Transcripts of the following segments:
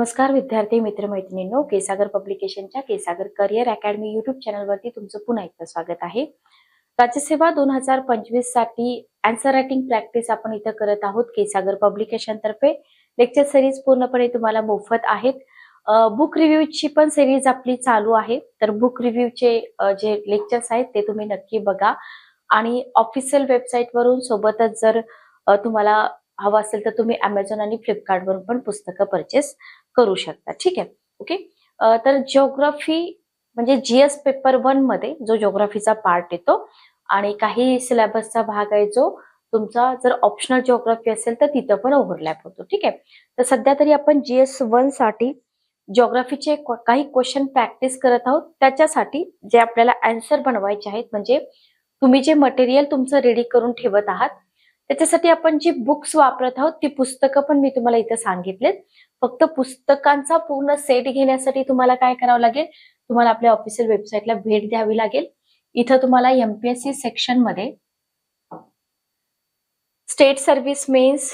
नमस्कार विद्यार्थी मित्रमैत्रिणींनो केसागर पब्लिकेशनच्या केसागर करिअर अकॅडमी युट्यूब चॅनलवरती तुमचं पुन्हा एकदा स्वागत आहे. राज्यसेवा दोन हजार पंचवीससाठी अँसर रायटिंग प्रॅक्टिस आपण इथं करत आहोत केसागर पब्लिकेशन तर्फे. लेक्चर सिरीज पूर्णपणे तुम्हाला मोफत आहेत. बुक रिव्ह्यूची पण सिरीज आपली चालू आहे. तर बुक रिव्ह्यूचे जे लेक्चर्स आहेत ते तुम्ही नक्की बघा. आणि ऑफिशियल वेबसाईटवरून सोबतच जर तुम्हाला हवं असेल तर तुम्ही अमेझॉन आणि फ्लिपकार्टवरून पण पुस्तकं परचेस करू शकता. ठीक आहे? ओके तर जिओग्राफी म्हणजे जीएस पेपर वनमध्ये जो जिओग्राफीचा पार्ट येतो आणि काही सिलेबसचा भाग आहे जो तुमचा जर ऑप्शनल जिओग्राफी असेल तर तिथं पण ओव्हरलॅप होतो. ठीक आहे? तर सध्या तरी आपण जीएस वनसाठी जिओग्राफीचे काही क्वेश्चन प्रॅक्टिस करत आहोत. त्याच्यासाठी जे आपल्याला अँसर बनवायचे आहेत म्हणजे तुम्ही जे मटेरियल तुमचं रेडी करून ठेवत आहात त्याच्यासाठी आपण जी बुक्स वापरत आहोत ती पुस्तकं पण मी तुम्हाला इथं सांगितलेत. फक्त पुस्तकांचा पूर्ण सेट घेण्यासाठी तुम्हाला काय करावं लागेल? तुम्हाला आपल्या ऑफिशियल वेबसाईटला भेट द्यावी लागेल. इथं तुम्हाला एमपीएससी सेक्शनमध्ये state service mains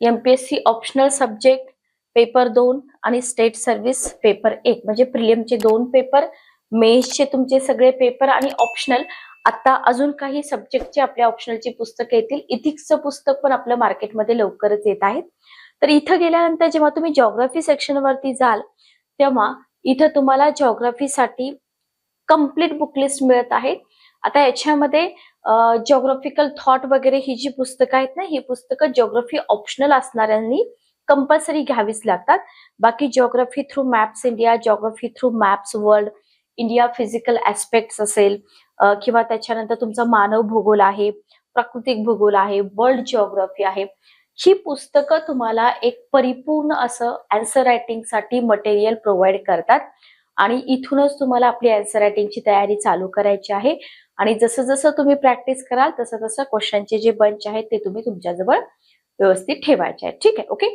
MPSC optional subject paper दोन आणि स्टेट सर्व्हिस पेपर एक. म्हणजे प्रिलियमचे दोन पेपर मेन्सचे तुमचे सगळे पेपर आणि ऑप्शनल आता अजून काही सब्जेक्टचे आपल्या ऑप्शनलची पुस्तकं येतील. इथिक्सचं पुस्तक पण आपल्या मार्केटमध्ये लवकरच येत आहेत. तर इथं गेल्यानंतर जेव्हा तुम्ही जॉग्राफी सेक्शन वरती जाल तेव्हा इथं तुम्हाला जॉग्राफीसाठी कंप्लीट बुकलिस्ट मिळत आहे. आता याच्यामध्ये जॉग्राफिकल थॉट वगैरे ही जी पुस्तकं आहेत ना ही पुस्तकं जॉग्राफी ऑप्शनल असणाऱ्यांनी कंपल्सरी घ्यावीच लागतात. बाकी geography through maps India geography through maps world India physical aspects असेल किंवा त्याच्यानंतर तुमचा मानव भूगोल आहे प्राकृतिक भूगोल आहे वर्ल्ड जिओग्राफी आहे. ही पुस्तकं तुम्हाला एक परिपूर्ण असं अँसर रायटिंगसाठी मटेरियल प्रोव्हाइड करतात. आणि इथूनच तुम्हाला आपली अँसर रायटिंगची तयारी चालू करायची आहे. आणि जसं जसं तुम्ही प्रॅक्टिस कराल तसं तसं क्वेश्चनचे जे बंच आहेत ते तुम्ही तुमच्याजवळ व्यवस्थित ठेवायचे आहेत. ठीक आहे ओके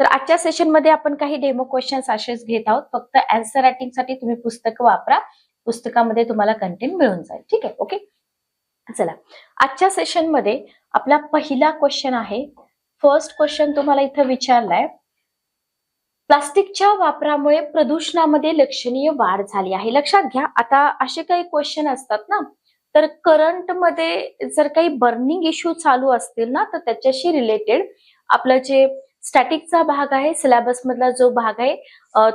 तर आजच्या सेशनमध्ये आपण काही डेमो क्वेश्चन्स असेच घेत आहोत. फक्त अँसर रायटिंगसाठी तुम्ही पुस्तकं वापरा. पुस्तकामध्ये तुम्हाला कंटेंट मिळून जाईल. ठीक आहे? ओके चला. आजच्या सेशनमध्ये आपला पहिला क्वेश्चन आहे. फर्स्ट क्वेश्चन तुम्हाला इथं विचारलाय. प्लास्टिकच्या वापरामुळे प्रदूषणामध्ये लक्षणीय वाढ झाली आहे. लक्षात घ्या आता असे काही क्वेश्चन असतात ना तर करंटमध्ये जर काही बर्निंग इश्यू चालू असतील ना तर त्याच्याशी रिलेटेड आपलं जे स्टॅटिकचा भाग आहे सिलेबस मधला जो भाग आहे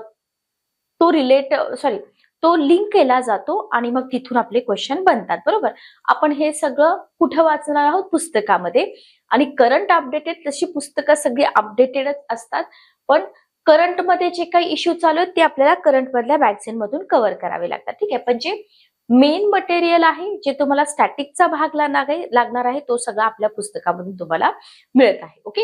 तो रिलेट सॉरी तो लिंक केला जातो आणि मग तिथून आपले क्वेश्चन बनतात बरोबर? आपण हे सगळं कुठं वाचणार आहोत? पुस्तकामध्ये. आणि करंट अपडेटेड तशी पुस्तकं सगळी अपडेटेडच असतात पण करंटमध्ये जे काही इश्यू चालू आहेत ते आपल्याला करंट मधल्या मॅगझिन मधून कव्हर करावे लागतात. ठीक आहे? पण जे मेन मटेरियल आहे जे तुम्हाला स्टॅटिकचा भाग आहे लागणार आहे तो सगळा आपल्या पुस्तकामधून तुम्हाला मिळत आहे. ओके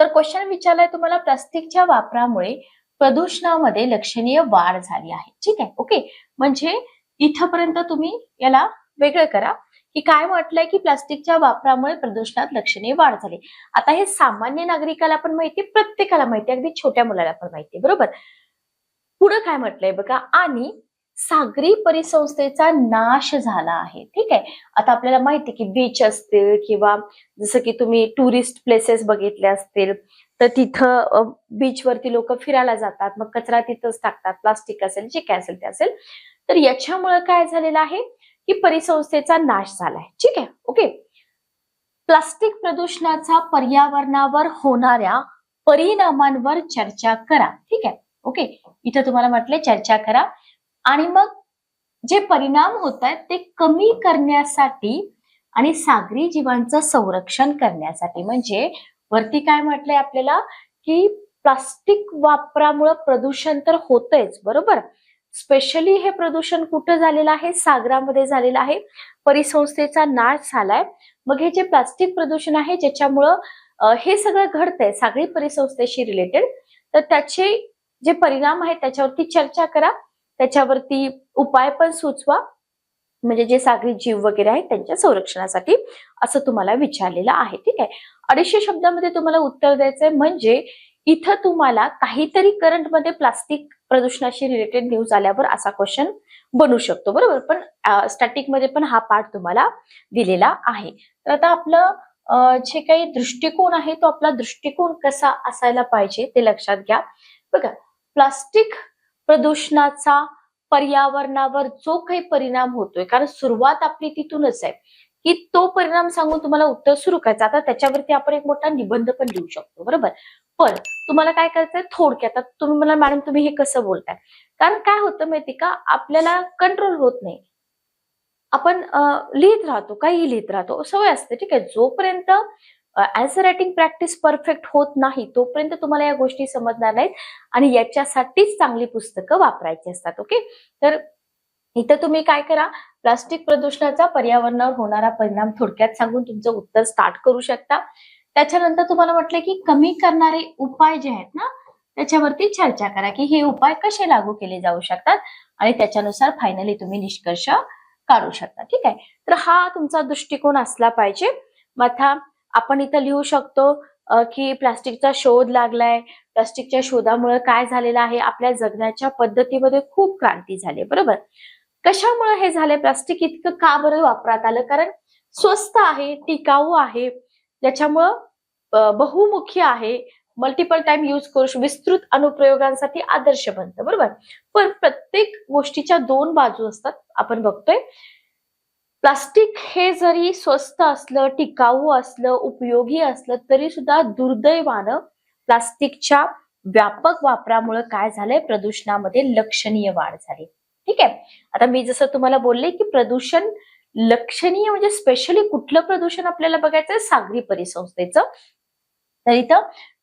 तर क्वेश्चन विचारलाय तुम्हाला प्लास्टिकच्या वापरामुळे प्रदूषणामध्ये लक्षणीय वाढ झाली आहे. ठीक आहे? ओके म्हणजे इथपर्यंत तुम्ही याला वेगळं करा. की काय म्हटलंय की प्लास्टिकच्या वापरामुळे प्रदूषणात लक्षणीय वाढ झाली. आता हे सामान्य नागरिकाला पण माहिती प्रत्येकाला माहिती अगदी छोट्या मुलाला पण माहिती बरोबर? पुढे काय म्हटलंय बघा? आणि सागरी परिसंस्थेचा नाश झाला आहे. ठीक आहे? आता आपल्याला माहिती की बीच असतील किंवा जसं की तुम्ही टुरिस्ट प्लेसेस बघितले असतील तर तिथं बीचवरती लोक फिरायला जातात. मग कचरा तिथंच टाकतात. प्लास्टिक असेल जे काय असेल ते असेल. तर याच्यामुळे काय झालेलं आहे की परिसंस्थेचा नाश झालाय. ठीक आहे? ओके प्लास्टिक प्रदूषणाचा पर्यावरणावर होणाऱ्या परिणामांवर चर्चा करा. ठीक आहे? ओके इथं तुम्हाला म्हटले चर्चा करा. आणि मग जे परिणाम होत आहेत ते कमी करण्यासाठी आणि सागरी जीवांचं संरक्षण करण्यासाठी. म्हणजे वरती काय म्हटलंय आपल्याला? की प्लास्टिक वापरामुळे प्रदूषण तर होतंयच बरोबर? स्पेशली हे प्रदूषण कुठं झालेलं आहे? सागरामध्ये झालेलं आहे. परिसंस्थेचा नाश झालाय. मग हे जे प्लास्टिक प्रदूषण आहे ज्याच्यामुळं हे सगळं घडतंय सागरी परिसंस्थेशी रिलेटेड तर त्याचे जे परिणाम आहेत त्याच्यावरती चर्चा करा. त्याच्यावरती उपाय पण सुचवा. म्हणजे जे सागरी जीव वगैरे आहेत त्यांच्या संरक्षणासाठी असं तुम्हाला विचारलेलं आहे. ठीक आहे? अडीचशे शब्दामध्ये तुम्हाला उत्तर द्यायचंय. म्हणजे इथं तुम्हाला काहीतरी करंटमध्ये प्लास्टिक प्रदूषणाशी रिलेटेड न्यूज आल्यावर असा क्वेश्चन बनू शकतो. बरोबर? पण स्टॅटिकमध्ये पण हा पार्ट तुम्हाला दिलेला आहे. तर आता आपलं जे काही दृष्टिकोन आहे तो आपला दृष्टिकोन कसा असायला पाहिजे ते लक्षात घ्या. बघा प्लास्टिक प्रदूषणाचा पर्यावरणावर जो काही परिणाम होतोय कारण सुरुवात आपली तिथूनच आहे. की तो परिणाम सांगून तुम्हाला उत्तर सुरू करायचं. आता त्याच्यावरती आपण एक मोठा निबंध पण लिहू शकतो बरोबर? पण तुम्हाला काय करायचंय? थोडक्यात तुम्ही मला मॅडम तुम्ही हे कसं बोलताय? कारण काय होतं माहिती का? आपल्याला कंट्रोल होत नाही. आपण लिहित राहतो काही लिहित राहतो. सवय असते ठीक आहे? जोपर्यंत ऍन्सर रायटिंग प्रॅक्टिस परफेक्ट होत नाही तोपर्यंत तुम्हाला या गोष्टी समजणार नाहीत. आणि याच्यासाठीच चांगली पुस्तकं वापरायची असतात ओके? तर इथं तुम्ही काय करा प्लास्टिक प्रदूषणाचा पर्यावरणावर होणारा परिणाम थोडक्यात सांगून तुमचं उत्तर स्टार्ट करू शकता. त्याच्यानंतर तुम्हाला म्हटलं की कमी करणारे उपाय जे आहेत ना त्याच्यावरती चर्चा करा की हे उपाय कसे लागू केले जाऊ शकतात आणि त्याच्यानुसार फायनली तुम्ही निष्कर्ष काढू शकता. ठीक आहे? तर हा तुमचा दृष्टिकोन असला पाहिजे. मथा आपण इथं लिहू शकतो की प्लास्टिकचा शोध लागलाय. प्लास्टिकच्या शोधामुळे काय झालेलं आहे? आपल्या जगण्याच्या पद्धतीमध्ये खूप क्रांती झाली बरोबर? कशामुळे हे झाले प्लास्टिक इतकं का बरं वापरात आलं? कारण स्वस्त आहे टिकाऊ आहे. त्याच्यामुळं बहुमुखी आहे. मल्टिपल टाइम यूज करू विस्तृत अनुप्रयोगांसाठी आदर्श बनतं बरोबर? पण प्रत्येक गोष्टीच्या दोन बाजू असतात आपण बघतोय. प्लास्टिक हे जरी स्वस्त असलं टिकाऊ असलं उपयोगी असलं तरी सुद्धा दुर्दैवानं प्लास्टिकच्या व्यापक वापरामुळे काय झालंय? प्रदूषणामध्ये लक्षणीय वाढ झाली. ठीक आहे? आता मी जसं तुम्हाला बोलले की प्रदूषण लक्षणीय म्हणजे स्पेशली कुठलं प्रदूषण आपल्याला बघायचं सागरी परिसंस्थेचं. तर इथं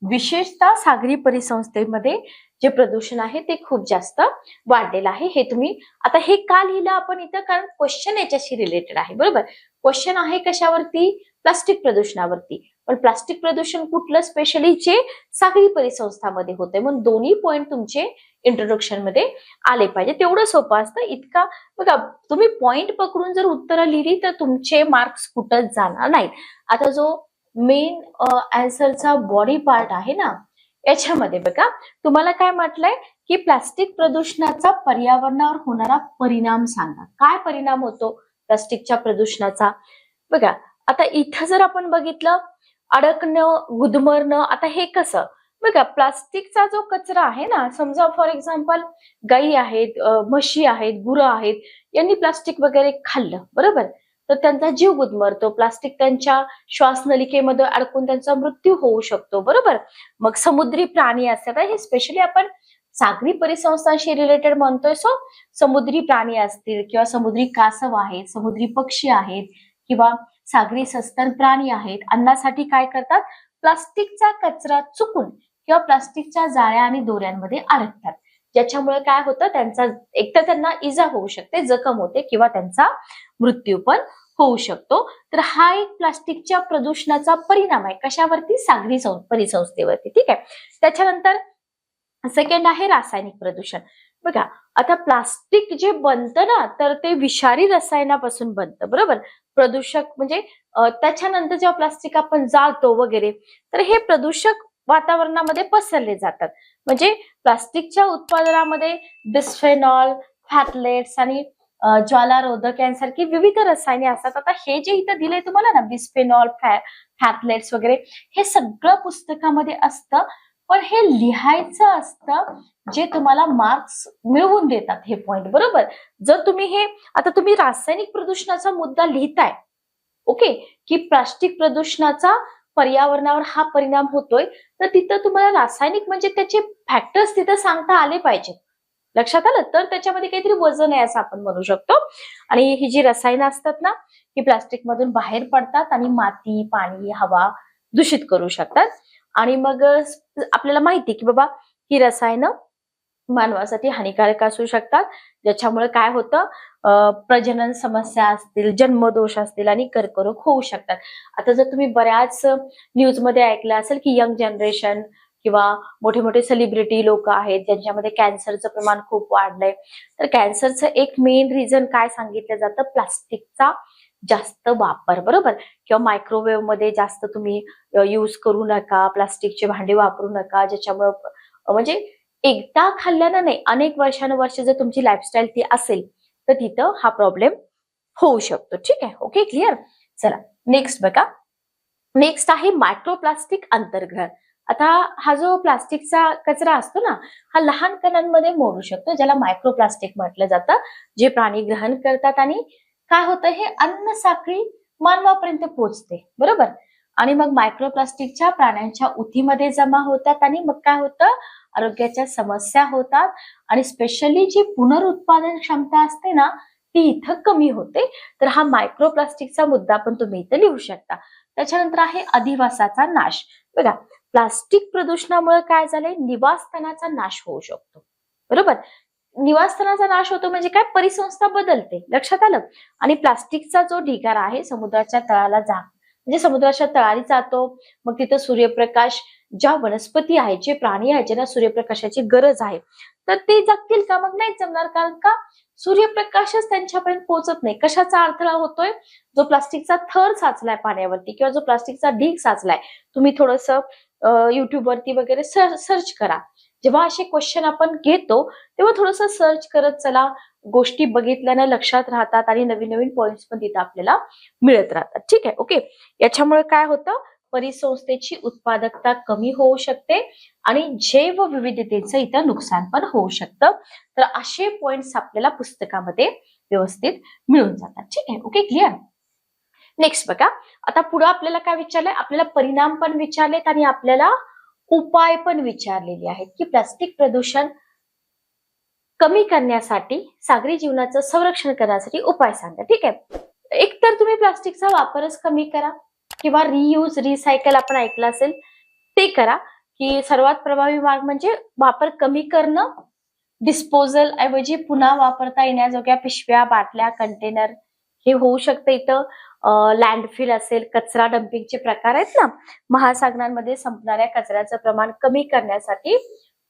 विशेषतः सागरी परिसंस्थेमध्ये जे प्रदूषण आहे ते खूप जास्त वाढलेलं आहे. हे तुम्ही आता हे का लिहिलं आपण इथं? कारण क्वेश्चन याच्याशी रिलेटेड आहे. बरोबर? क्वेश्चन आहे कशावरती? प्लास्टिक प्रदूषणावरती. पण प्लास्टिक प्रदूषण कुठलं स्पेशली जे सागरी परिसंस्थामध्ये होते म्हणून दोन्ही पॉईंट तुमचे इंट्रोडक्शनमध्ये आले पाहिजे. तेवढं सोपं असतं. इतका बघा तुम्ही पॉइंट पकडून जर उत्तरं लिहिली तर तुमचे मार्क्स कुठंच जाणार नाहीत. आता जो मेन आन्सरचा बॉडी पार्ट आहे ना याच्यामध्ये बघा तुम्हाला काय म्हटलंय की प्लास्टिक प्रदूषणाचा पर्यावरणावर होणारा परिणाम सांगा. काय परिणाम होतो प्लास्टिकच्या प्रदूषणाचा? बघा आता इथं जर आपण बघितलं अडकणं गुदमरणं आता हे कसं? बघा प्लास्टिकचा जो कचरा आहे ना समजा फॉर एक्झाम्पल गाई आहेत म्हशी आहेत गुरं आहेत यांनी प्लास्टिक वगैरे खाल्लं बरोबर? तर त्यांचा जीव गुदमरतो प्लास्टिक त्यांच्या श्वासनलिकेमध्ये अडकून त्यांचा मृत्यू होऊ शकतो बरोबर? मग समुद्री प्राणी असतात हे स्पेशली आपण सागरी परिसंस्थांशी रिलेटेड म्हणतोय. सो समुद्री प्राणी असतील किंवा समुद्री कासव आहेत समुद्री पक्षी आहेत किंवा सागरी सस्तन प्राणी आहेत अन्नासाठी काय करतात? प्लास्टिकचा कचरा चुकून किंवा प्लास्टिकच्या जाळ्या आणि दोऱ्यांमध्ये अडकतात. ज्याच्यामुळे काय होतं? त्यांचा एकतर त्यांना इजा होऊ शकते जखम होते किंवा त्यांचा मृत्यू पण होऊ शकतो. तर हा एक प्लास्टिकच्या प्रदूषणाचा परिणाम आहे. कशावरती? सागरी सं- परिसंस्थेवरती. ठीक आहे? त्याच्यानंतर सेकंड आहे रासायनिक प्रदूषण. बघा आता प्लास्टिक जे बनतं ना तर ते विषारी रसायनापासून बनतं. बरोबर? प्रदूषक म्हणजे त्याच्यानंतर जेव्हा प्लास्टिक आपण जाळतो वगैरे तर हे प्रदूषक वातावरणामध्ये पसरले जातात. म्हणजे प्लास्टिकच्या उत्पादनामध्ये बिस्फेनॉल फॅटलेट्स आणि ज्वालारोधक यांसारखी विविध रसायने असतात. आता हे जे इथं दिलंय तुम्हाला ना बिस्फेनॉल फॅटलेट्स वगैरे हे सगळं पुस्तकामध्ये असतं. पण हे लिहायचं असतं जे तुम्हाला मार्क्स मिळवून देतात हे पॉइंट बरोबर? जर तुम्ही हे आता तुम्ही रासायनिक प्रदूषणाचा मुद्दा लिहिताय ओके की प्लास्टिक प्रदूषणाचा पर्यावरणावर हा परिणाम होतोय तर तिथं तुम्हाला रासायनिक म्हणजे त्याचे फॅक्टर्स तिथं सांगता आले पाहिजे लक्षात आलं? तर त्याच्यामध्ये काहीतरी वजन आहे असं आपण म्हणू शकतो. आणि ही जी रसायनं असतात ना ही प्लास्टिक मधून बाहेर पडतात आणि माती पाणी हवा दूषित करू शकतात. आणि मग आपल्याला माहिती की बाबा ही रसायनं मानवासाठी हानिकारक असू शकतात. ज्याच्यामुळे काय होतं प्रजनन समस्या असतील जन्मदोष असतील आणि कर्करोग होऊ शकतात. आता जर तुम्ही बऱ्याच न्यूजमध्ये ऐकलं असेल की यंग जनरेशन किंवा मोठे मोठे सेलिब्रिटी लोक आहेत ज्यांच्यामध्ये कॅन्सरचं प्रमाण खूप वाढलंय तर कॅन्सरचं एक मेन रिझन काय सांगितलं जातं? प्लास्टिकचा जास्त वापर बरोबर? किंवा मायक्रोवेव्हमध्ये जास्त तुम्ही यूज करू नका प्लास्टिकचे भांडे वापरू नका ज्याच्यामुळं म्हणजे एकदा खाल्ल्यानं नाही अनेक वर्षानुवर्ष जर तुमची लाईफस्टाईल ती असेल तर तिथं हा प्रॉब्लेम होऊ शकतो. ठीक आहे? ओके क्लिअर चला नेक्स्ट बघा. नेक्स्ट आहे मायक्रोप्लास्टिक अंतर्ग्रहण. आता हा जो प्लास्टिकचा कचरा असतो ना हा लहान कणांमध्ये मोडू शकतो ज्याला मायक्रोप्लास्टिक म्हटलं जातं जे प्राणी ग्रहण करतात आणि काय होतं? हे अन्न साखळी मानवापर्यंत पोहोचते बरोबर? आणि मग मायक्रोप्लास्टिकच्या प्राण्यांच्या उतीमध्ये जमा होतात आणि मग काय होतं? आरोग्याच्या समस्या होतात आणि स्पेशली जी पुनरुत्पादन क्षमता असते ना ती इथं कमी होते. तर हा मायक्रोप्लास्टिकचा मुद्दा पण तुम्ही इथं लिहू शकता. त्याच्यानंतर आहे अधिवासाचा नाश. बघा प्लास्टिक प्रदूषणामुळे काय झालंय? निवासस्थानाचा नाश होऊ शकतो. बरोबर? निवासस्थानाचा नाश होतो म्हणजे काय? परिसंस्था बदलते. लक्षात आलं? आणि प्लास्टिकचा जो ढिगार आहे समुद्राच्या तळाला जा. म्हणजे समुद्राच्या तळाला जातो. मग तिथं सूर्यप्रकाश ज्या वनस्पती आहेत जे प्राणी आहेत ज्यांना सूर्यप्रकाशाची गरज आहे. तर ते जगतील का? मग नाही जमणार कारण का? सूर्यप्रकाशच त्यांच्यापर्यंत पोहोचत नाही. कशाचा अडथळा होतोय? जो प्लास्टिकचा थर साचलाय पाण्यावरती किंवा जो प्लास्टिकचा ढीग साचलाय तुम्ही थोडस युट्यूबवरती वगैरे सर्च करा. जेव्हा असे क्वेश्चन आपण घेतो तेव्हा थोडस सर्च करत चला. गोष्टी बघितल्यानं लक्षात राहतात आणि नवीन नवीन पॉइंट्स पण तिथं आपल्याला मिळत राहतात. ठीक आहे ओके याच्यामुळे काय होतं? परिसंस्थेची उत्पादकता कमी होऊ शकते आणि जैव विविधतेचं इथं नुकसान पण होऊ शकतं. तर असे पॉइंट्स आपल्याला पुस्तकामध्ये व्यवस्थित मिळून जातात. ठीक आहे ओके क्लिअर नेक्स्ट बघा. आता पुढे आपल्याला काय विचारलंय? आपल्याला परिणाम पण विचारलेत आणि आपल्याला उपाय पण विचारलेले आहेत की प्लास्टिक प्रदूषण कमी करण्यासाठी सागरी जीवनाचं संरक्षण करण्यासाठी उपाय सांगा. ठीक आहे? एक तर तुम्ही प्लास्टिकचा वापरच कमी करा किंवा रियूज रिसायकल आपण ऐकलं असेल ते करा की सर्वात प्रभावी मार्ग म्हणजे वापर कमी करणं डिस्पोजल ऐवजी पुन्हा वापरता येण्याजोग्या पिशव्या बाटल्या कंटेनर हे होऊ शकतं इथं. लँडफिल असेल कचरा डम्पिंगचे प्रकार आहेत ना महासागरांमध्ये संपणाऱ्या कचऱ्याचं प्रमाण कमी करण्यासाठी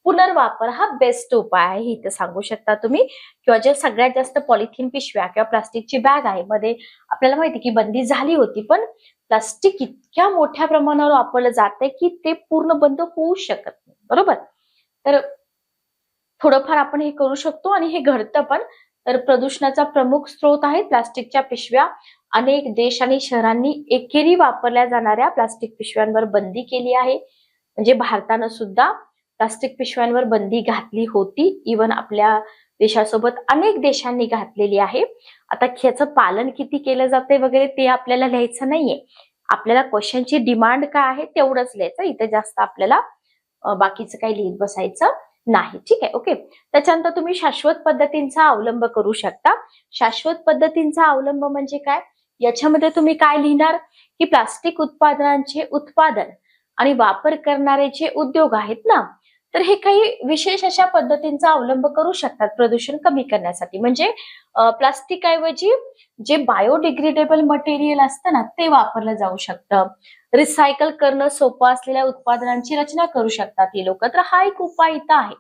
पुनर्वापर हा बेस्ट उपाय आहे. हे इथं सांगू शकता तुम्ही. किंवा जे सगळ्यात जास्त पॉलिथिन पिशव्या किंवा प्लास्टिकची बॅग आहे मध्ये आपल्याला माहिती की बंदी झाली होती पण प्लास्टिक इतक्या मोठ्या प्रमाणावर वापरलं जात आहे की ते पूर्ण बंद होऊ शकत नाही. बरोबर? तर थोडंफार आपण हे करू शकतो आणि हे घडतं पण. तर प्रदूषणाचा प्रमुख स्रोत आहे प्लास्टिकच्या पिशव्या. अनेक देश आणि शहरांनी एकेरी वापरल्या जाणाऱ्या प्लास्टिक पिशव्यांवर बंदी केली आहे. म्हणजे भारतानं सुद्धा प्लास्टिक पिशव्यांवर बंदी घातली होती. इवन आपल्या देशासोबत अनेक देशांनी घातलेली आहे. आता ह्याचं पालन किती केलं जाते वगैरे ते आपल्याला लिहायचं नाहीये. आपल्याला क्वेश्चनची डिमांड काय आहे तेवढंच लिहायचं. इथे जास्त आपल्याला बाकीचं काही लिहित बसायचं नाही. ठीक आहे ओके. त्याच्यानंतर तुम्ही शाश्वत पद्धतींचा अवलंब करू शकता. शाश्वत पद्धतींचा अवलंब म्हणजे काय? याच्यामध्ये तुम्ही काय लिहिणार? की प्लास्टिक उत्पादनांचे उत्पादन आणि वापर करणारे जे उद्योग आहेत ना तर हे काही विशेष अशा पद्धतींचा अवलंब करू शकतात प्रदूषण कमी करण्यासाठी. म्हणजे प्लास्टिक ऐवजी जे बायोडिग्रेडेबल मटेरियल असतं ना ते वापरलं जाऊ शकतं. रिसायकल करणं सोपं असलेल्या उत्पादनांची रचना करू शकतात ही लोक. तर हा एक उपाय इथं आहे.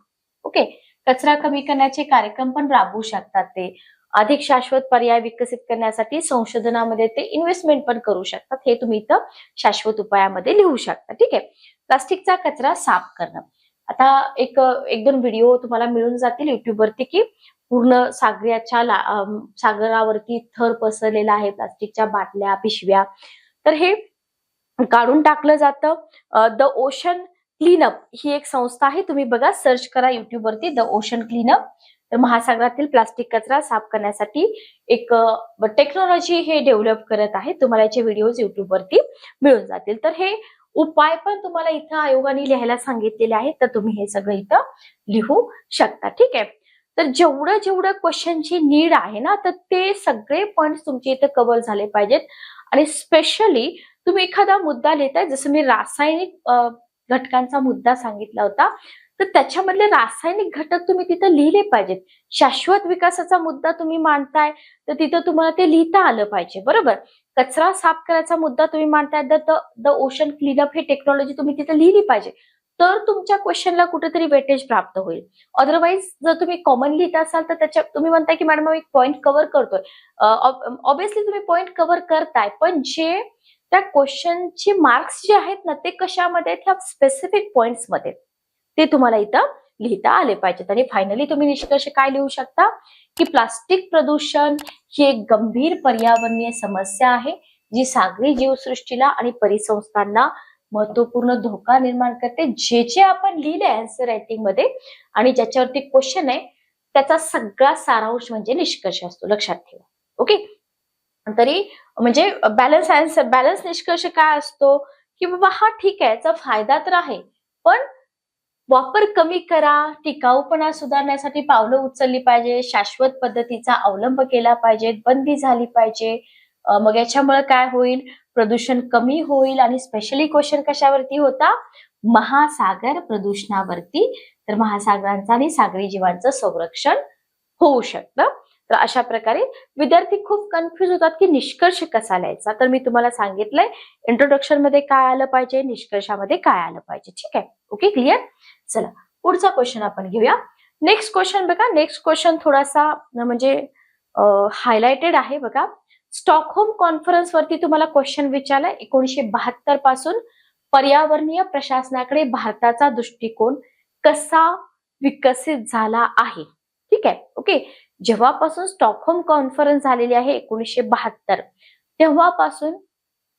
ओके? कचरा कमी करण्याचे कार्यक्रम पण राबवू शकतात ते. अधिक शाश्वत पर्याय विकसित करण्यासाठी संशोधनामध्ये ते इन्व्हेस्टमेंट पण करू शकतात. हे तुम्ही इथं शाश्वत उपायामध्ये लिहू शकता. ठीक आहे? प्लास्टिकचा कचरा साफ करणं. आता एक एक दोन व्हिडिओ तुम्हाला मिळून जातील युट्यूबवरती की पूर्ण सागराच्या सागरावरती थर पसरलेला आहे. प्लास्टिकच्या बाटल्या पिशव्या. तर हे काढून टाकलं जातं. द ओशन क्लीनअप ही एक संस्था आहे. तुम्ही बघा सर्च करा युट्यूबवरती द ओशन क्लीनअप तर महासागरातील प्लास्टिक कचरा साफ करण्यासाठी एक टेक्नॉलॉजी हे डेव्हलप करत आहे. तुम्हाला याचे व्हिडिओज युट्यूबवरती मिळून जातील. तर हे उपाय पण तुम्हाला इथं आयोगाने लिहायला सांगितलेले आहेत. तर तुम्ही हे सगळं इथं लिहू शकता. ठीक आहे? तर जेवढं जेवढं क्वेश्चनची नीड आहे ना तर ते सगळे पॉइंट तुमचे इथं कव्हर झाले पाहिजेत. आणि स्पेशली तुम्ही एखादा मुद्दा लिहिताय. जसं मी रासायनिक घटकांचा मुद्दा सांगितला होता. तर त्याच्यामधले रासायनिक घटक तुम्ही तिथं लिहिले पाहिजेत. शाश्वत विकासाचा मुद्दा तुम्ही मांडताय तर तिथं तुम्हाला ते लिहिता आलं पाहिजे बरोबर? कचरा साफ करायचा मुद्दा तुम्ही मांडताय द द ओशन क्लीनअप ही टेक्नॉलॉजी तुम्ही तिथं लिहिली पाहिजे. तर तुमच्या क्वेश्चनला कुठेतरी वेटेज प्राप्त होईल. अदरवाईज जर तुम्ही कॉमन लिहित असाल तर त्याच्या तुम्ही म्हणताय की मॅडम एक पॉईंट कव्हर करतोय. ऑब्विसली तुम्ही पॉईंट कव्हर करताय पण जे त्या क्वेश्चनचे मार्क्स जे आहेत ना ते कशामध्ये ह्या स्पेसिफिक पॉईंट्समध्ये ते तुम्हाला इथं लिहिता आले पाहिजेत. आणि फायनली तुम्ही निष्कर्ष काय लिहू शकता? की प्लास्टिक प्रदूषण ही एक गंभीर पर्यावरणीय समस्या आहे जी सागरी जीवसृष्टीला आणि परिसंस्थांना महत्त्वपूर्ण धोका निर्माण करते. जे जे आपण लिहिले आन्सर रायटिंगमध्ये आणि ज्याच्यावरती क्वेश्चन आहे त्याचा सगळा सारांश म्हणजे निष्कर्ष असतो. लक्षात ठेवा. ओके तरी म्हणजे बॅलन्स आन्सर बॅलन्स निष्कर्ष काय असतो? की बाबा हा ठीक आहे याचा फायदा तर आहे पण वापर कमी करा टिकाऊपणा सुधारण्यासाठी पावलं उचलली पाहिजे शाश्वत पद्धतीचा अवलंब केला पाहिजे बंदी झाली पाहिजे. मग याच्यामुळे काय होईल? प्रदूषण कमी होईल आणि स्पेशली क्वेश्चन कशावरती होता? महासागर प्रदूषणावरती. तर महासागरांचं आणि सागरी जीवांचं संरक्षण होऊ शकतं. तर अशा प्रकारे विद्यार्थी खूप कन्फ्युज होतात की निष्कर्ष कसा लिहायचा? तर मी तुम्हाला सांगितलंय इंट्रोडक्शनमध्ये काय आलं पाहिजे निष्कर्षामध्ये काय आलं पाहिजे. ठीक आहे? ओके क्लिअर चला पुढचा क्वेश्चन आपण घेऊया. नेक्स्ट क्वेश्चन बघा नेक्स्ट क्वेश्चन थोडासा म्हणजे हायलाइटेड आहे बघा. स्टॉकहोम कॉन्फरन्स वरती तुम्हाला क्वेश्चन विचारलाय एकोणीशे बहात्तरपासून पर्यावरणीय प्रशासनाकडे भारताचा दृष्टिकोन कसा विकसित झाला आहे? ठीक आहे? ओके जेव्हापासून स्टॉकहोम कॉन्फरन्स झालेली आहे एकोणीसशे बहात्तर तेव्हापासून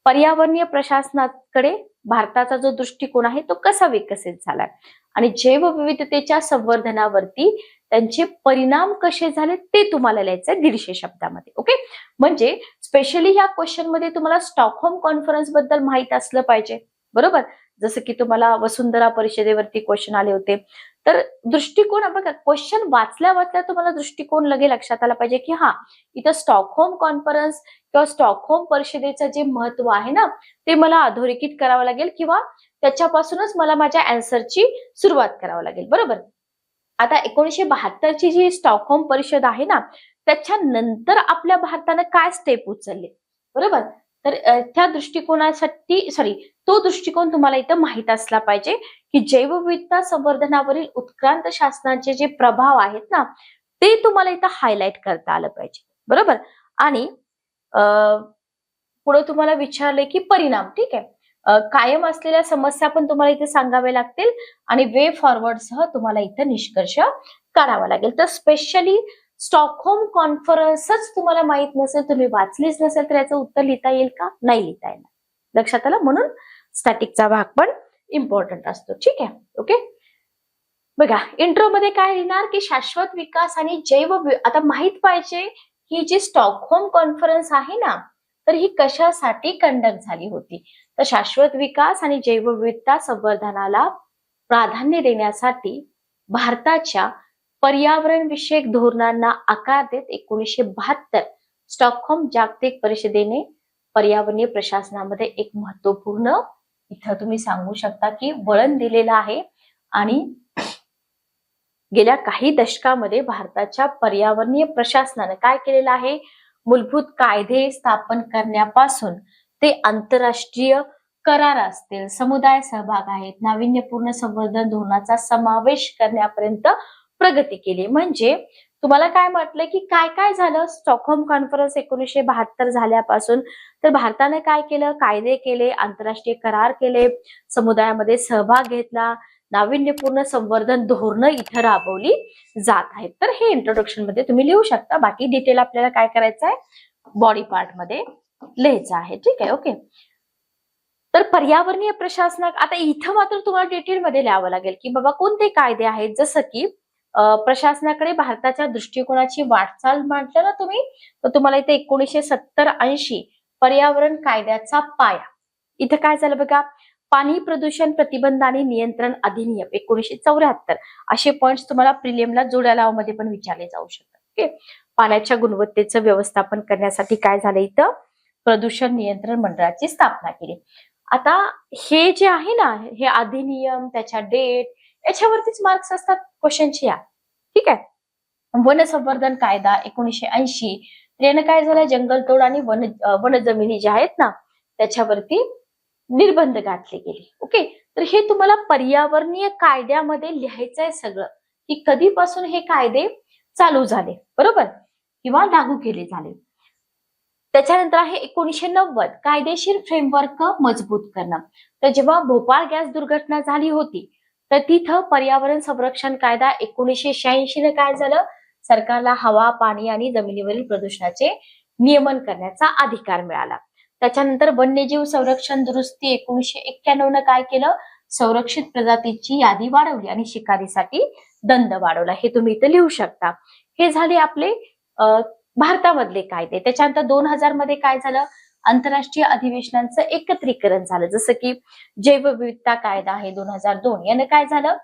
पर्यावरणीय प्रशासनाकडे भारताचा जो दृष्टिकोन आहे तो कसा विकसित झालाय? आणि जैवविविधतेच्या संवर्धनावरती त्यांचे परिणाम कसे झाले ते तुम्हाला लिहायचंय दीडशे शब्दामध्ये ओके? म्हणजे स्पेशली ह्या क्वेश्चनमध्ये तुम्हाला स्टॉकहोम कॉन्फरन्सबद्दल माहीत असलं पाहिजे बरोबर? जसं की तुम्हाला वसुंधरा परिषदेवरती क्वेश्चन आले होते. तर दृष्टिकोन बघा क्वेश्चन वाचल्या वाचल्या तुम्हाला दृष्टिकोन लगे लक्षात आला पाहिजे की हा इथं स्टॉकहोम कॉन्फरन्स किंवा स्टॉकहोम परिषदेचं जे महत्त्व आहे ना ते मला अधोरेखित करावं लागेल किंवा त्याच्यापासूनच मला माझ्या अन्सरची सुरुवात करावं लागेल. बरोबर? आता एकोणीशे बहात्तरची जी स्टॉकहोम परिषद आहे ना त्याच्यानंतर आपल्या भारतानं काय स्टेप उचलले? बरोबर? तर त्या दृष्टिकोनासाठी सॉरी तो दृष्टिकोन तुम्हाला इथं माहीत असला पाहिजे की जैवविविधता संवर्धनावरील उत्क्रांत शासनाचे जे प्रभाव आहेत ना ते तुम्हाला इथं हायलाइट करता आलं पाहिजे. बरोबर? आणि अं, पुढे तुम्हाला विचारले की परिणाम ठीक आहे? कायम असलेल्या समस्या पण तुम्हाला इथे सांगाव्या लागतील आणि वे फॉरवर्ड सह तुम्हाला इथं निष्कर्ष काढावा लागेल. तर स्पेशली स्टॉकहोम कॉन्फरन्सच तुम्हाला माहीत नसेल तुम्ही वाचलीच नसेल तर याचं उत्तर लिहिता येईल का? नाही लिहिता येणार. लक्षात आलं? म्हणून स्टॅटिकचा भाग पण इम्पॉर्टंट असतो. ठीक आहे? ओके? बघा इंट्रोमध्ये काय लिहिणार? की शाश्वत विकास आणि जैव आता माहीत पाहिजे ही जी स्टॉकहोम कॉन्फरन्स आहे ना तर ही कशासाठी कंडक्ट झाली होती? तर शाश्वत विकास आणि जैवविविधता संवर्धनाला प्राधान्य देण्यासाठी भारताच्या पर्यावरण विषयक धोरणांना आकार देत एकोणीसशे बहात्तर स्टॉकहोम जागतिक परिषदेने पर्यावरणीय प्रशासनामध्ये एक महत्त्वपूर्ण इथं तुम्ही सांगू शकता की वळण दिलेलं आहे. आणि गेल्या काही दशकामध्ये भारताच्या पर्यावरणीय प्रशासनाने काय केलेलं आहे? मूलभूत कायदे स्थापन करण्यापासून ते आंतरराष्ट्रीय करार असतील समुदाय सहभाग आहेत नाविन्यपूर्ण संवर्धन धोरणाचा समावेश करण्यापर्यंत प्रगती केली. म्हणजे तुम्हाला काय म्हटलंय की काय काय झालं? स्टॉकहोम कॉन्फरन्स एकोणीसशे बहात्तर झाल्यापासून तर भारताने काय केलं? कायदे केले आंतरराष्ट्रीय करार केले समुदायामध्ये सहभाग घेतला नाविन्यपूर्ण संवर्धन धोरणं इथं राबवली जात आहेत. तर हे इंट्रोडक्शनमध्ये तुम्ही लिहू शकता. बाकी डिटेल आपल्याला काय करायचं आहे? बॉडी पार्टमध्ये लिहायचं आहे. ठीक आहे? ओके तर पर्यावरणीय प्रशासनात आता इथं मात्र तुम्हाला डिटेलमध्ये लिहावं लागेल की बाबा कोणते कायदे आहेत? जसं की प्रशासनाकडे भारताच्या दृष्टिकोनाची वाटचाल म्हटलं ना तुम्ही तर तुम्हाला इथे एकोणीशे सत्तर ऐंशी पर्यावरण कायद्याचा पाया. इथं काय झालं बघा पाणी प्रदूषण प्रतिबंध आणि नियंत्रण अधिनियम एकोणीशे चौऱ्याहत्तर असे पॉइंट्स तुम्हाला प्रिलियमला जोड्या मध्ये पण विचारले जाऊ शकतात. ओके? पाण्याच्या गुणवत्तेचं व्यवस्थापन करण्यासाठी काय झालं इथं? प्रदूषण नियंत्रण मंडळाची स्थापना केली. आता हे जे आहे ना हे अधिनियम त्याच्या डेट याच्यावरतीच मार्क्स असतात क्वेश्चनचे या. ठीक आहे? वन संवर्धन कायदा एकोणीशे ऐंशी यानं काय झालं? जंगलतोड आणि वन वन जमिनी ज्या आहेत ना त्याच्यावरती निर्बंध घातले गेले. ओके तर हे तुम्हाला पर्यावरणीय कायद्यामध्ये लिहायचं आहे सगळं की कधीपासून हे कायदे चालू झाले. बरोबर? किंवा लागू केले झाले. त्याच्यानंतर आहे एकोणीशे नव्वद कायदेशीर फ्रेमवर्क मजबूत करणं. तर जेव्हा भोपाळ गॅस दुर्घटना झाली होती तर तिथं पर्यावरण संरक्षण कायदा एकोणीसशे शहाऐंशी न काय झालं? सरकारला हवा पाणी आणि जमिनीवरील प्रदूषणाचे नियमन करण्याचा अधिकार मिळाला. त्याच्यानंतर वन्यजीव संरक्षण दुरुस्ती एकोणीशे एक्क्याण्णव न काय केलं? संरक्षित प्रजातीची यादी वाढवली आणि शिकारीसाठी दंड वाढवला. हे तुम्ही इथं लिहू शकता. हे झाले आपले भारतामधले कायदे. त्याच्यानंतर दोन हजारमध्ये काय झालं? आंतरराष्ट्रीय अधिवेशनांचं एकत्रीकरण झालं. जसं की जैवविविधता कायदा आहे दोन हजार दोन. यानं काय झालं?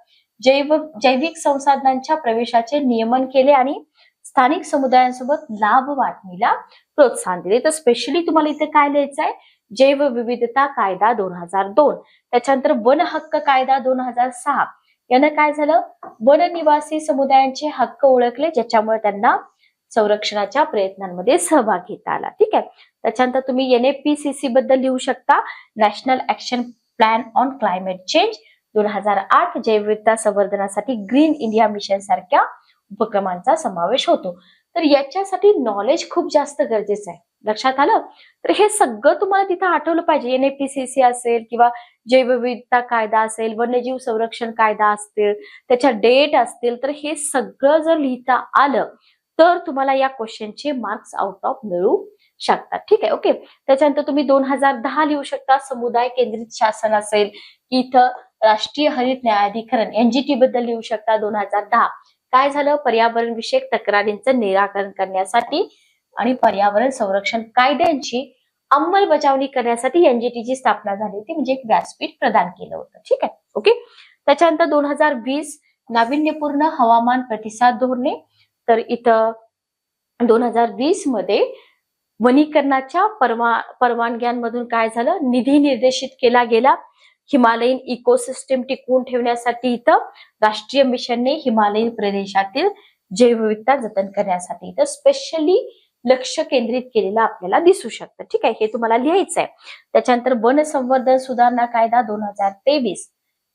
जैव जैविक संसाधनांच्या प्रवेशाचे नियमन केले आणि स्थानिक समुदायांसोबत लाभ वाटणीला प्रोत्साहन दिले. तर स्पेशली तुम्हाला इथे काय लिहायचं आहे? जैवविविधता कायदा दोन हजार दोन. त्याच्यानंतर वन हक्क कायदा दोन हजार सहा. यानं काय झालं? वन निवासी समुदायांचे हक्क ओळखले ज्याच्यामुळे त्यांना संरक्षणाच्या प्रयत्नांमध्ये सहभाग घेता आला. ठीक आहे? त्याच्यानंतर तुम्ही एनएफपीसीसी बद्दल लिहू शकता. National action plan on climate change दोन हजार आठ जैवविविधता संवर्धनासाठी ग्रीन इंडिया मिशन सारख्या उपक्रमांचा समावेश होतो. तर याच्यासाठी नॉलेज खूप जास्त गरजेचं आहे. लक्षात आलं? तर हे सगळं तुम्हाला तिथं आठवलं पाहिजे. एनएपीसीसी असेल किंवा जैवविविधता कायदा असेल वन्यजीव संरक्षण कायदा असतील त्याच्या डेट असतील तर हे सगळं जर लिहिता आलं तर तुम्हाला या क्वेश्चनचे मार्क्स आउट ऑफ मिळू शकतात. ठीक आहे ओके त्याच्यानंतर तुम्ही दोन हजार दहा लिहू शकता. समुदाय केंद्रित शासन असेल की इथं राष्ट्रीय हरित न्यायाधिकरण एनजीटी बद्दल लिहू शकता दोन हजार दहा. काय झालं? पर्यावरण विषयक तक्रारींचं निराकरण करण्यासाठी आणि पर्यावरण संरक्षण कायद्यांची अंमलबजावणी करण्यासाठी एनजीटीची स्थापना झाली होती. म्हणजे एक व्यासपीठ प्रदान केलं होतं. ठीक आहे ओके त्याच्यानंतर दोन हजार वीस नाविन्यपूर्ण हवामान प्रतिसाद धोरणे. तर इथं दोन हजार वीसमध्ये वनीकरणाच्या परवा परवानग्यांमधून काय झालं? निधी निर्देशित केला गेला. हिमालयीन इकोसिस्टीम टिकवून ठेवण्यासाठी इथं राष्ट्रीय मिशनने हिमालयीन प्रदेशातील जैवविविधता जतन करण्यासाठी इथं स्पेशली लक्ष केंद्रित केलेलं आपल्याला दिसू शकतं. ठीक आहे? हे तुम्हाला लिहायचं आहे त्याच्यानंतर वन संवर्धन सुधारणा कायदा दोन हजार तेवीस.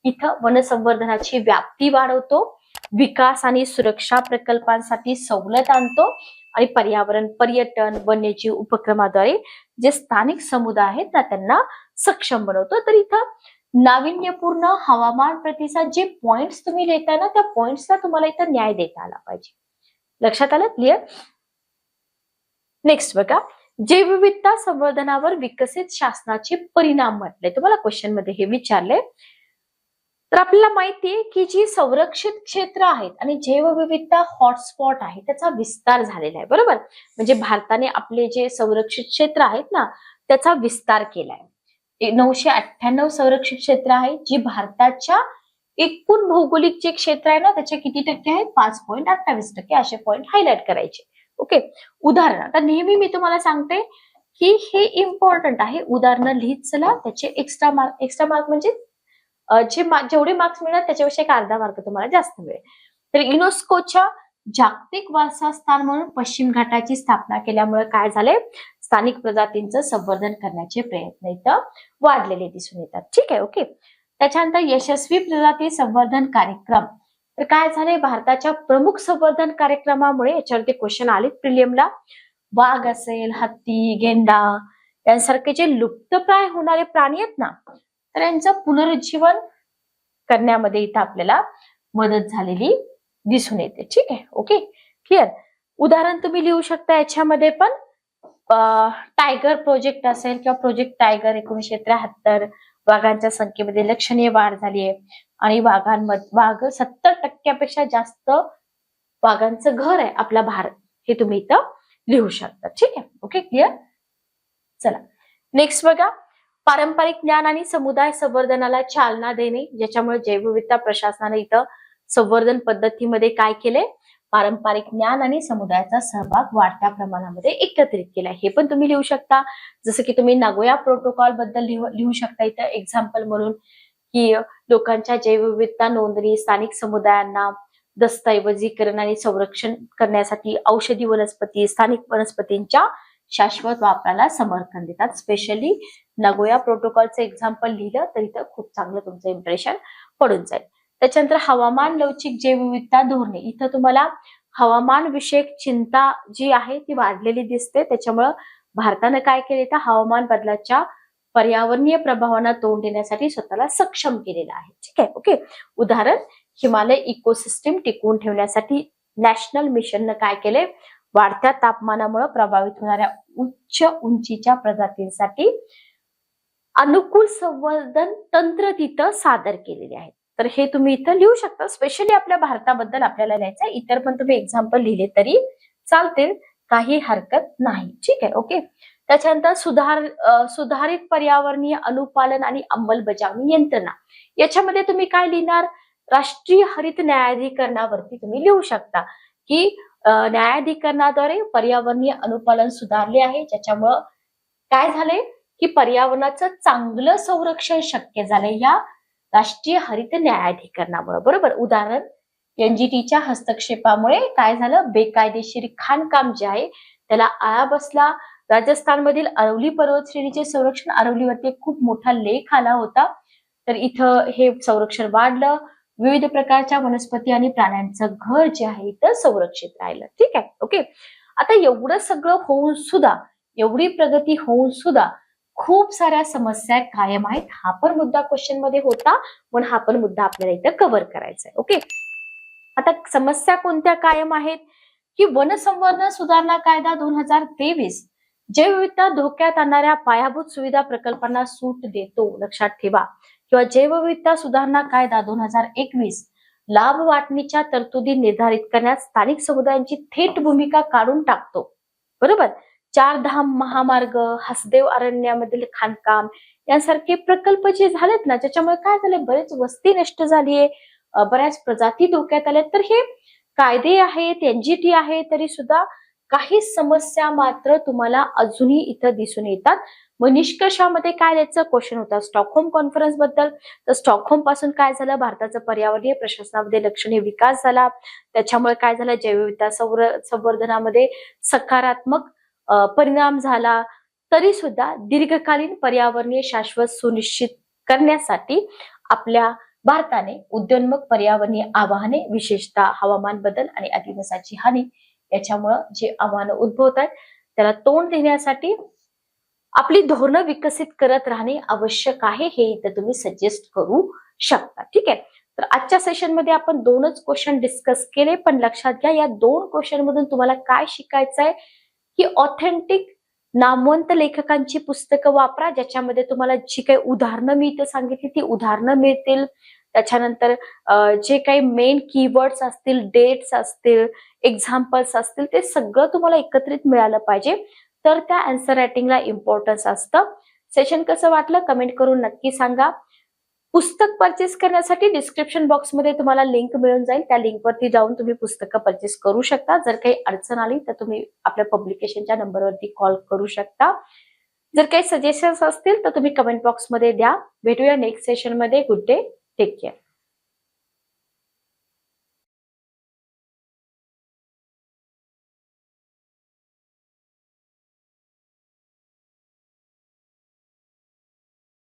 इथं वन संवर्धनाची व्याप्ती वाढवतो. विकास आणि सुरक्षा प्रकल्पांसाठी सवलत आणतो आणि पर्यावरण पर्यटन वन्यजीव उपक्रमाद्वारे जे स्थानिक समुदाय आहेत ना त्यांना सक्षम बनवतो. तर इथं नाविन्यपूर्ण हवामान प्रतिसाद जे पॉइंट्स तुम्ही लिहिताय ना त्या पॉइंट्सला तुम्हाला इथं न्याय देता आला पाहिजे. लक्षात आलं? क्लिअर नेक्स्ट बघा. जैवविविधता संवर्धनावर विकसित शासनाचे परिणाम म्हटले. तुम्हाला क्वेश्चनमध्ये हे विचारले. तर आपल्याला माहितीये की जी संरक्षित क्षेत्र आहेत आणि जैवविविधता हॉटस्पॉट आहे त्याचा विस्तार झालेला आहे बरोबर? म्हणजे भारताने आपले जे संरक्षित क्षेत्र आहेत ना त्याचा विस्तार केलाय नऊशे अठ्ठ्याण्णव संरक्षित क्षेत्र आहे जी भारताच्या एकूण भौगोलिक जे क्षेत्र आहे ना त्याचे किती टक्के आहेत? पाच पॉईंट अठ्ठावीस टक्के असे पॉईंट हायलाइट करायचे. ओके? उदाहरण आता नेहमी मी तुम्हाला सांगते की हे इम्पॉर्टंट आहे. उदाहरणं लिहित चला त्याचे एक्स्ट्रा मार्क एक्स्ट्रा मार्क म्हणजे जे जेवढे मार्क्स मिळणार त्याच्याविषयी एक अर्धा मार्क तुम्हाला जास्त मिळेल. तर युनेस्कोच्या जागतिक वारसा स्थान म्हणून पश्चिम घाटाची स्थापना केल्यामुळे काय झाले स्थानिक प्रजातींचं संवर्धन करण्याचे प्रयत्न इथं वाढलेले दिसून येतात. ठीक आहे ओके त्याच्यानंतर यशस्वी प्रजाती संवर्धन कार्यक्रम. तर काय झाले भारताच्या प्रमुख संवर्धन कार्यक्रमामुळे याच्यावरती क्वेश्चन आले प्रिलियमला. वाघ असेल हत्ती गेंडा यांसारखे जे लुप्तप्राय होणारे प्राणी आहेत ना तर यांचं पुनरुज्जीवन करण्यामध्ये इथं आपल्याला मदत झालेली दिसून येते. ठीक आहे? ओके क्लिअर उदाहरण तुम्ही लिहू शकता याच्यामध्ये पण. टायगर प्रोजेक्ट असेल किंवा प्रोजेक्ट टायगर एकोणीशे त्र्याहत्तर वाघांच्या संख्येमध्ये लक्षणीय वाढ झाली आहे. आणि वाघांमध्ये वाघ सत्तर टक्क्यापेक्षा जास्त वाघांचं घर आहे आपला भारत हे तुम्ही इथं लिहू शकता. ठीक आहे? ओके क्लिअर चला. नेक्स्ट बघा. पारंपरिक ज्ञान आणि समुदाय संवर्धनाला चालना देणे ज्याच्यामुळे जैवविविधता प्रशासनाने इथं संवर्धन पद्धतीमध्ये काय केले पारंपरिक ज्ञान आणि समुदायाचा सहभाग वाढत्या प्रमाणामध्ये एकत्रित केला हे पण तुम्ही लिहू शकता. जसं की तुम्ही नागोया प्रोटोकॉलबद्दल लिहू लिहू शकता. इथं एक्झाम्पल म्हणून की लोकांच्या जैवविविधता नोंदणी स्थानिक समुदायांना दस्तऐवजीकरण आणि संरक्षण करण्यासाठी औषधी वनस्पती स्थानिक वनस्पतींच्या शाश्वत वापराला समर्थन देतात. स्पेशली नगोया प्रोटोकॉलचं एक्झाम्पल लिहिलं तर इथं खूप चांगलं तुमचं इम्प्रेशन पडून जाईल. त्याच्यानंतर हवामान लवचिक जैवविविधता धोरणे. इथं तुम्हाला हवामान विषयक चिंता जी आहे ती वाढलेली दिसते. त्याच्यामुळं भारतानं काय केले तर हवामान बदलाच्या पर्यावरणीय प्रभावांना तोंड देण्यासाठी स्वतःला सक्षम केलेला आहे. ठीक आहे? ओके? उदाहरण हिमालय इकोसिस्टीम टिकवून ठेवण्यासाठी नॅशनल मिशननं काय केले वाढत्या तापमानामुळे प्रभावित होणाऱ्या उच्च उंचीच्या प्रजातींसाठी अनुकूल संवर्धन तंत्र तिथं सादर केलेले आहेत. तर हे तुम्ही इथं लिहू शकता. स्पेशली आपल्या भारताबद्दल आपल्याला लिहायचं आहे इतर पण तुम्ही एक्झाम्पल लिहिले तरी चालतील. काही हरकत नाही. ठीक आहे. ओके त्याच्यानंतर सुधार सुधारित पर्यावरणीय अनुपालन आणि अंमलबजावणी यंत्रणा. याच्यामध्ये तुम्ही काय लिहिणार? राष्ट्रीय हरित न्यायाधिकरणावरती तुम्ही लिहू शकता. की न्यायाधिकरणाद्वारे पर्यावरणीय अनुपालन सुधारले आहे. ज्याच्यामुळं काय झाले की पर्यावरणाचं चांगलं संरक्षण शक्य झालंय या राष्ट्रीय हरित न्यायाधिकरणामुळे. बरोबर? उदाहरण एनजीटीच्या हस्तक्षेपामुळे काय झालं? बेकायदेशीर खाणकाम जे आहे त्याला आळा बसला. राजस्थानमधील अरवली पर्वत श्रेणीचे संरक्षण अरवलीवरती एक खूप मोठा लेख आला होता. तर इथं हे संरक्षण वाढलं. विविध प्रकारच्या वनस्पती आणि प्राण्यांचं घर जे आहे इथं संरक्षित राहिलं. ठीक आहे? ओके? आता एवढं सगळं होऊन सुद्धा एवढी प्रगती होऊन सुद्धा खूप साऱ्या समस्या कायम आहेत. हा पण मुद्दा क्वेश्चनमध्ये होता पण हा पण मुद्दा आपल्याला इथं कव्हर करायचा आहे. ओके आता समस्या कोणत्या कायम आहेत? की वनसंवर्धन सुधारणा कायदा दोन हजार तेवीस जैवविविधता धोक्यात आणणाऱ्या पायाभूत सुविधा प्रकल्पांना सूट देतो लक्षात ठेवा. किंवा जैवविविधता सुधारणा कायदा दोन हजार एकवीस लाभ वाटणीच्या तरतुदी निर्धारित करण्यात स्थानिक समुदायांची थेट भूमिका काढून टाकतो. बरोबर? चारधाम महामार्ग हसदेव अरण्यामधील खाणकाम यासारखे प्रकल्प जे झालेत ना ज्याच्यामुळे काय झाले बरेच वस्ती नष्ट झालीये. बऱ्याच प्रजाती धोक्यात आल्या तर हे कायदे आहेत एनजीटी आहे तरी सुद्धा काही समस्या मात्र तुम्हाला अजूनही इथं दिसून येतात. मग निष्कर्षामध्ये काय द्यायचं? क्वेश्चन होता स्टॉकहोम कॉन्फरन्सबद्दल. तर स्टॉकहोमपासून काय झालं? भारताचं पर्यावरणीय प्रशासनामध्ये लक्षणीय विकास झाला. त्याच्यामुळे काय झालं? जैवविविधता संवर्धनामध्ये सकारात्मक परिणाम झाला तरी सुद्धा दीर्घकालीन पर्यावरणीय शाश्वत सुनिश्चित करण्यासाठी आपल्या भारताने उद्योन्मुख पर्यावरणीय आव्हाने विशेषतः हवामान बदल आणि अधिवासाची हानी याच्यामुळं जे आव्हानं उद्भवत आहेत त्याला तोंड देण्यासाठी आपली धोरणं विकसित करत राहणे आवश्यक आहे हे इथं तुम्ही सजेस्ट करू शकता. ठीक आहे? तर आजच्या सेशनमध्ये आपण दोनच क्वेश्चन डिस्कस केले पण लक्षात घ्या या दोन क्वेश्चन मधून तुम्हाला काय शिकायचं आहे की ऑथेंटिक नामवंत लेखकांची पुस्तकं वापरा ज्याच्यामध्ये तुम्हाला जी काही उदाहरणं मी इथे सांगितली ती उदाहरणं मिळतील. त्याच्यानंतर जे काही मेन कीवर्ड्स असतील डेट्स असतील एक्झाम्पल्स असतील ते सगळं तुम्हाला एकत्रित मिळालं पाहिजे. तर त्या अन्सर रायटिंगला इम्पॉर्टन्स असतं. सेशन कसं वाटलं? कमेंट करून नक्की सांगा. पुस्तक परचेस करण्यासाठी डिस्क्रिप्शन बॉक्समध्ये तुम्हाला लिंक मिळून जाईल. त्या लिंकवरती जाऊन तुम्ही पुस्तकं परचेस करू शकता. जर काही अडचण आली तर तुम्ही आपल्या पब्लिकेशनच्या नंबरवरती कॉल करू शकता. जर काही सजेशन्स असतील तर तुम्ही कमेंट बॉक्समध्ये द्या. भेटूया नेक्स्ट सेशनमध्ये गुड डे टेक केअर